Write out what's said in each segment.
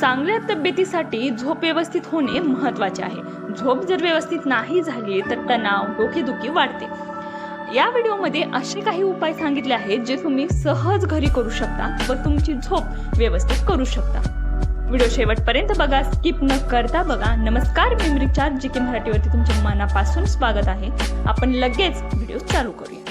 चांगल्या तब्येतीसाठी झोप व्यवस्थित होणे महत्त्वाचे आहे. झोप जर व्यवस्थित नाही झाली तर तणाव डोकेदुखी वाढते. या व्हिडिओमध्ये असे काही उपाय सांगितले आहेत जे तुम्ही सहज घरी करू शकता व तुमची झोप व्यवस्थित करू शकता. व्हिडिओ शेवटपर्यंत बघा स्किप न करता बघा. नमस्कार मेमरी चार्ज जी के मराठीवरती तुमच्या मनापासून स्वागत आहे. आपण लगेच व्हिडिओ चालू करूया.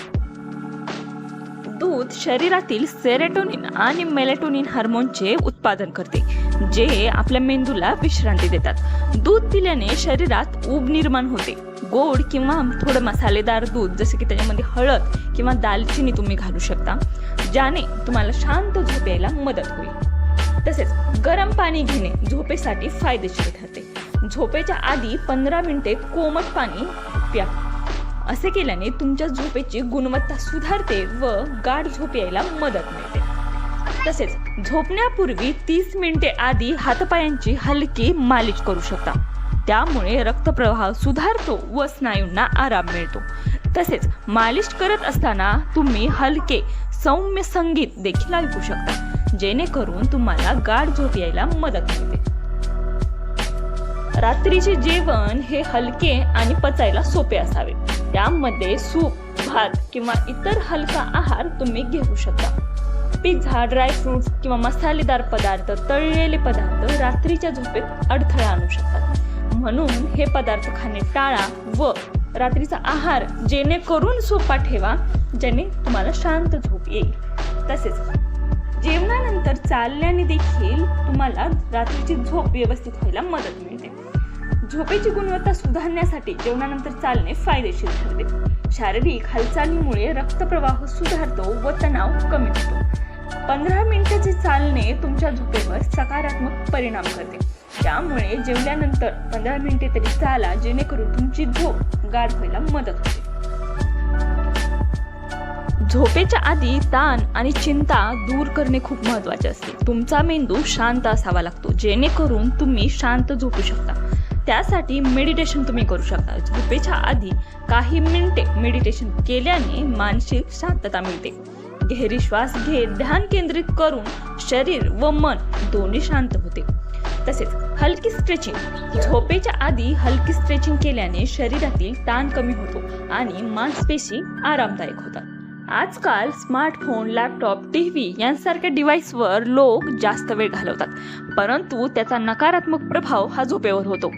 दूध शरीरातील सेरेटोनिन आणि मेलेटोनिन हार्मोनचे उत्पादन करते. जे आपल्या मेंदूला विश्रांती देतात. दूध पिल्याने शरीरात ऊब निर्माण होते. गोड किंवा थोडं मसालेदार दूध जसे की त्याच्यामध्ये हळद किंवा दालचिनी तुम्ही घालू शकता ज्याने तुम्हाला शांत झोप यायला मदत होईल. तसेच गरम पाणी घेणे झोपेसाठी फायदेशीर ठरते. झोपेच्या आधी पंधरा मिनिटे कोमट पाणी प्या. असे केल्याने तुमच्या झोपेची गुणवत्ता सुधारते व गाढ झोप यायला मदत मिळते. तसेच झोपण्यापूर्वी तीस मिनिटे आधी हातपायांची हलकी मालिश करू शकता. त्यामुळे रक्तप्रवाह सुधारतो व स्नायूंना आराम मिळतो. तसेच मालिश करत असताना तुम्ही हलके सौम्य संगीत देखील ऐकू शकता जेणेकरून तुम्हाला गाढ झोप यायला मदत मिळते रात्रीचे जेवण हे हलके आणि पचायला सोपे असावे. त्यामध्ये सूप भात किंवा इतर हलका आहार तुम्ही घेऊ शकता. पिझ्झा ड्रायफ्रूट्स किंवा मसालेदार पदार्थ तळलेले पदार्थ रात्रीच्या झोपेत अडथळा आणू शकतात. म्हणून हे पदार्थ खाणे टाळा व रात्रीचा आहार जेणेकरून सोपा ठेवा ज्याने तुम्हाला शांत झोप येईल. तसेच जेवणानंतर चालल्याने देखील तुम्हाला रात्रीची झोप व्यवस्थित व्हायला मदत मिळते. झोपेची गुणवत्ता सुधारण्यासाठी जेवणानंतर चालणे फायदेशीर ठरते. शारीरिक हालचालीमुळे रक्तप्रवाह सुधारतो व तणाव कमी होतो. पंधरा मिनिटाचे चालणे तुमच्या झोपेवर सकारात्मक परिणाम करते. त्यामुळे जेवल्यानंतर पंधरा मिनिटे तरी चाला जेणेकरून तुमची झोप गाढ व्हायला मदत होते. झोपेच्या आधी ताण आणि चिंता दूर करणे खूप महत्त्वाचे असते. तुमचा मेंदू शांत असावा लागतो जेणेकरून तुम्ही शांत झोपू शकता. त्यासाठी मेडिटेशन तुम्ही करू शकता. झोपेच्या आधी काही मिनिटे मेडिटेशन केल्याने मानसिक शांतता मिळते. गहरी श्वास घेत ध्यान केंद्रित करून शरीर व मन दोन्ही शांत होते. तसेच हलकी स्ट्रेचिंग झोपेच्या आधी हलकी स्ट्रेचिंग केल्याने शरीरातील ताण कमी होतो आणि मांसपेशी आरामदायक होतात. आजकाल स्मार्टफोन लॅपटॉप टी व्ही यांसारख्या डिव्हाइसवर लोक जास्त वेळ घालवतात. परंतु त्याचा नकारात्मक प्रभाव हा झोपेवर होतो.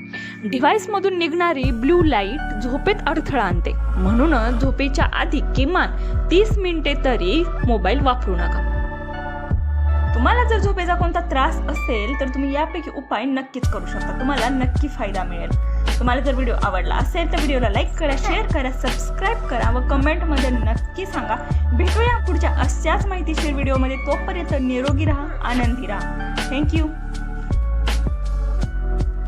डिव्हाइसमधून निघणारी ब्ल्यू लाइट झोपेत अडथळा आणते. म्हणूनच झोपेच्या आधी किमान तीस मिनिटे तरी मोबाईल वापरू नका. तुम्हाला जर झोपेचा कोणता त्रास असेल तर तुम्ही यापैकी उपाय नक्कीच करू शकता. तुम्हाला नक्की फायदा मिळेल. तुम्हाला जर व्हिडिओ आवडला असेल तर व्हिडिओला लाईक करा शेअर करा सबस्क्राईब करा व कमेंटमध्ये नक्की सांगा. भेटूया पुढच्या अशाच माहितीशीर व्हिडिओमध्ये तोपर्यंत निरोगी राहा आनंदी राहा. थँक्यू